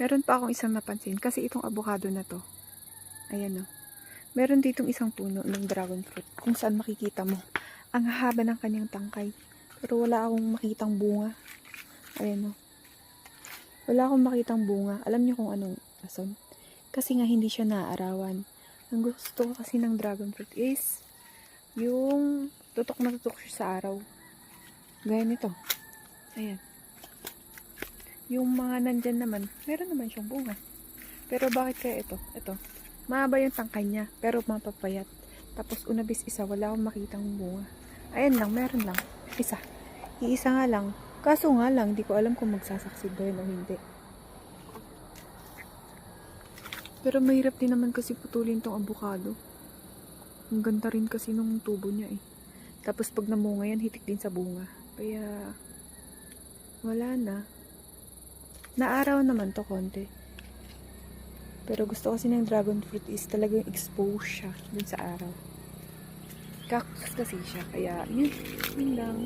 Meron pa akong isang napansin kasi itong avocado na to. Ayan o. Meron ditong isang puno ng dragon fruit kung saan makikita mo. Ang haba ng kanyang tangkay. Pero wala akong makitang bunga. Ayan o. Wala akong makitang bunga. Alam niyo kung anong rason? Kasi nga hindi siya naaarawan. Ang gusto ko kasi ng dragon fruit is yung tutok na tutok siya sa araw. Gaya nito. Ayan. Yung mga nandyan naman, meron naman siyang bunga. Pero bakit kaya ito? Ito. Mahaba yung tangkay niya, pero mapapayat. Tapos unabis isa, wala akong makitang bunga. Ayan lang, meron lang. Isa. Iisa nga lang. Kaso nga lang, di ko alam kung magsasucceed ba yun o hindi. Pero mahirap din naman kasi putulin tong avocado. Ang ganda rin kasi nung tubo niya eh. Tapos pag namunga yan, hitik din sa bunga. Kaya, wala na. Naaraw naman to konti. Pero gusto kasi ng dragon fruit is talagang expose siya dun sa araw. Cactus kasi siya. Kaya, yun. Yun lang.